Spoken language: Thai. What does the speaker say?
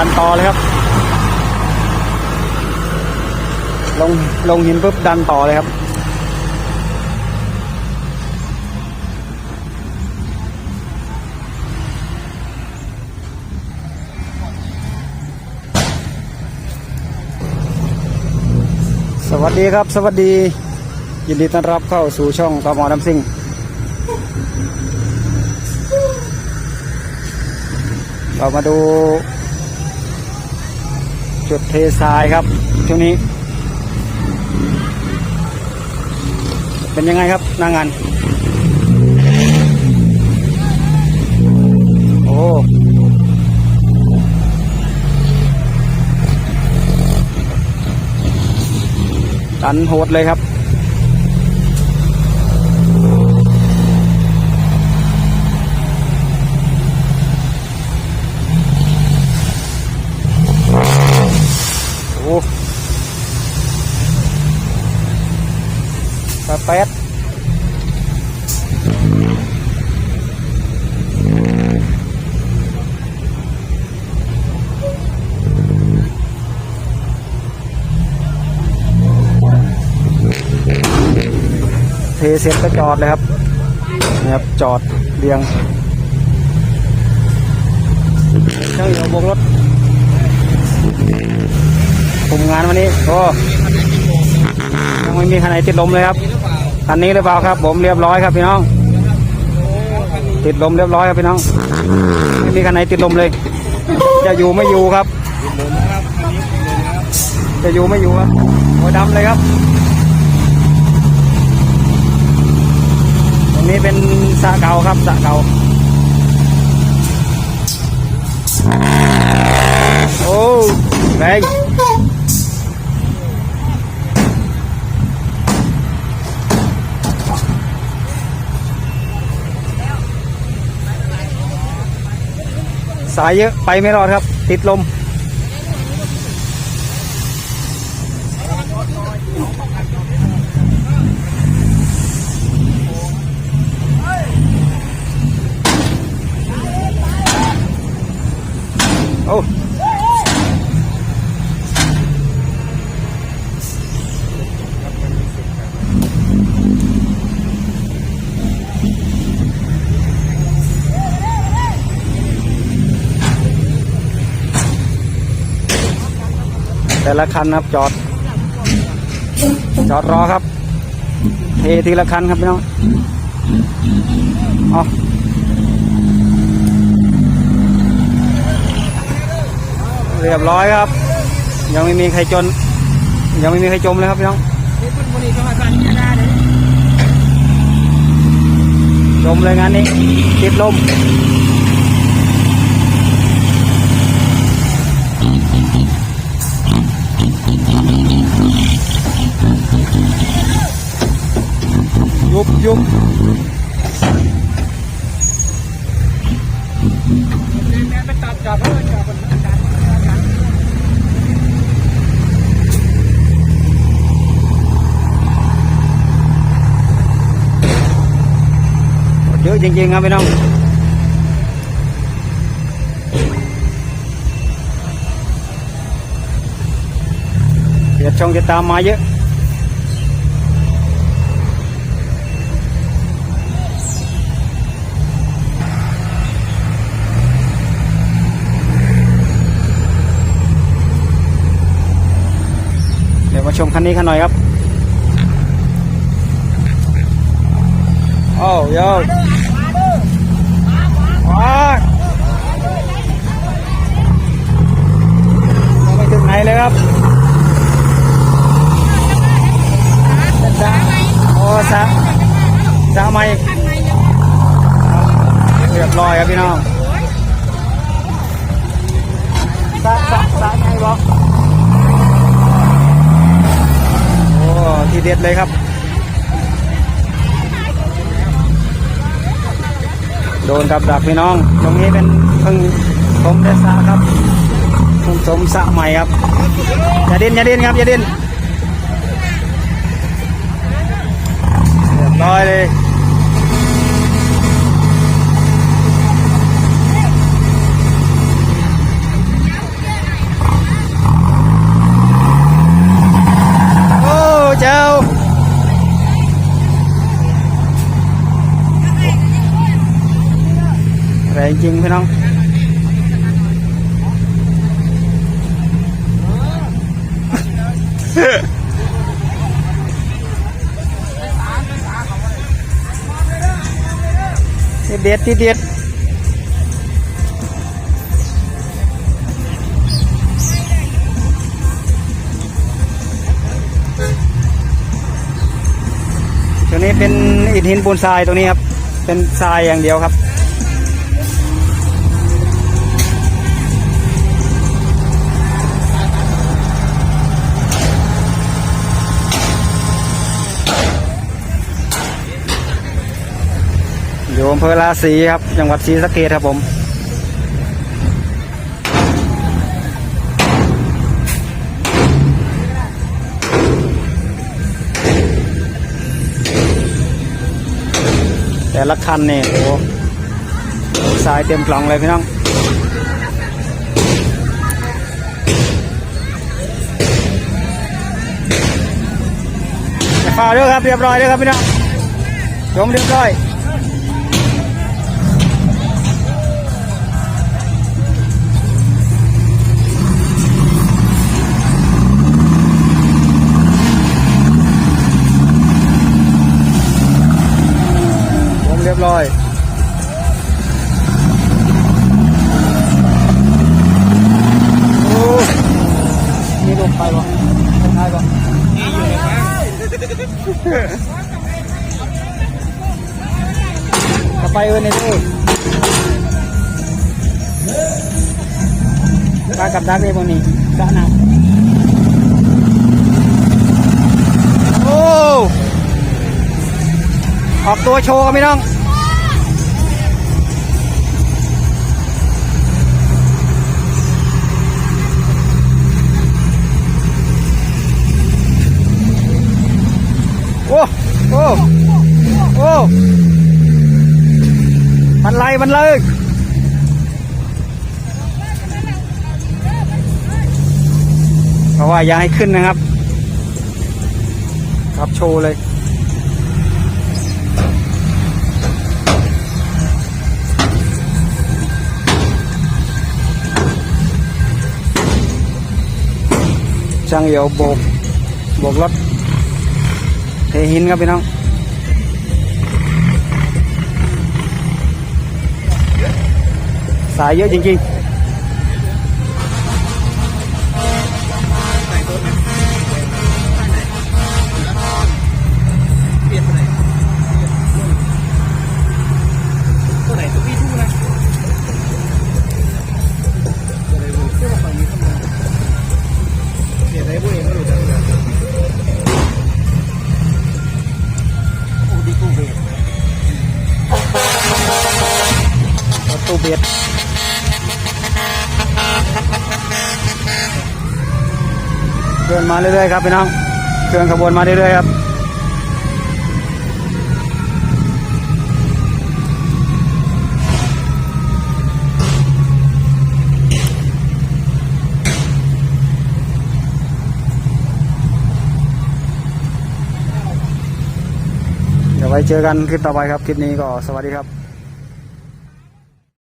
ดันต่อเลยครับ ลงลงหินปุ๊บดันต่อเลยครับ สวัสดีครับ สวัสดี ยินดีต้อนรับเข้าสู่ช่องตอมอน้ำซิ่งเรามาดู จุดเททรายครับช่วงนี้ เป็นยังไงครับหน้างาน โอ้ตันโหดเลยครับ แปดแปดเทเสร็จก็จอดเลยครับนี่ครับ จอดเรียงช่างอยู่บกรถคุมงานวันนี้ โอ้ ไม่มีคันไหนติดลมเลยครับคันนี้หรือเปล่าครับ ผมเรียบร้อยครับพี่น้อง ติดลมเรียบร้อยครับพี่น้อง ไม่มีคันไหนติดลมเลย จะอยู่ไม่อยู่ครับ จะอยู่ไม่อยู่ครับโอ้ดำเลยครับตรงนี้เป็นสะเก่าครับสะเก่าโอ้แรง สายเยอะไปไม่รอดครับ ติดลม โอ้ แต่ละคันครับจอด จอดรอครับเททีละคันครับพี่น้องเอเรียบร้อยครับ ยังไม่มีใครจน ยังไม่มีใครจมเลยครับพี่น้องจมเลยงานนี้ติดลม ยุบยุบเยอะจริงๆครับพี่น้อง เดี๋ยว ชมคันนี้กันหน่อยครับโอ้ยว้าไม่ถึงไหนเลยครับสะโอ้สะสะไม่เรียบร้อยครับพี่น้องสะสะสะไงบอก โอ้ ทีเด็ดเลยครับ โดนกับดักพี่น้อง ตรงนี้เป็นเพิ่งผมเดสะครับเพิ่งสมสะใหม่ครับอย่าดิ้นอย่าดิ้นครับอย่าดิ้นเรียบร้อยเลย แรง จริงพี่น้องเด็ดที่เด็ดตัวนี้เป็นอิฐหินปูนทรายตรงนี้ครับ เป็นทรายอย่างเดียวครับ อยู่อำเภอราศีครับ จังหวัดศรีสะเกษครับผม แต่ละคันเนี่ยโอ้สายเต็มกล่องเลยพี่น้องฝ่าด้วยครับเรียบร้อยด้วยครับพี่น้องจมเรียบร้อย ไปเอินในตู้ปลากับดักได้บ่นี่สระน้ำโอ้ ออกตัวโชว์กันไม่น้อง โอ้ โอ้ โอ้ มันไล่มันเลยเพราะว่าอย่าให้ขึ้นนะครับ ครับโชว์เลยช่างเหี่ยวโบกโบกรถเทหินครับพี่น้อง สา ตู้เบียดเคลื่อนมาเรื่อยๆครับพี่น้องเคลื่อนขบวนมาเรื่อยๆครับเดี๋ยวไว้เจอกันคลิปต่อไปครับ คลิปนี้ก็สวัสดีครับ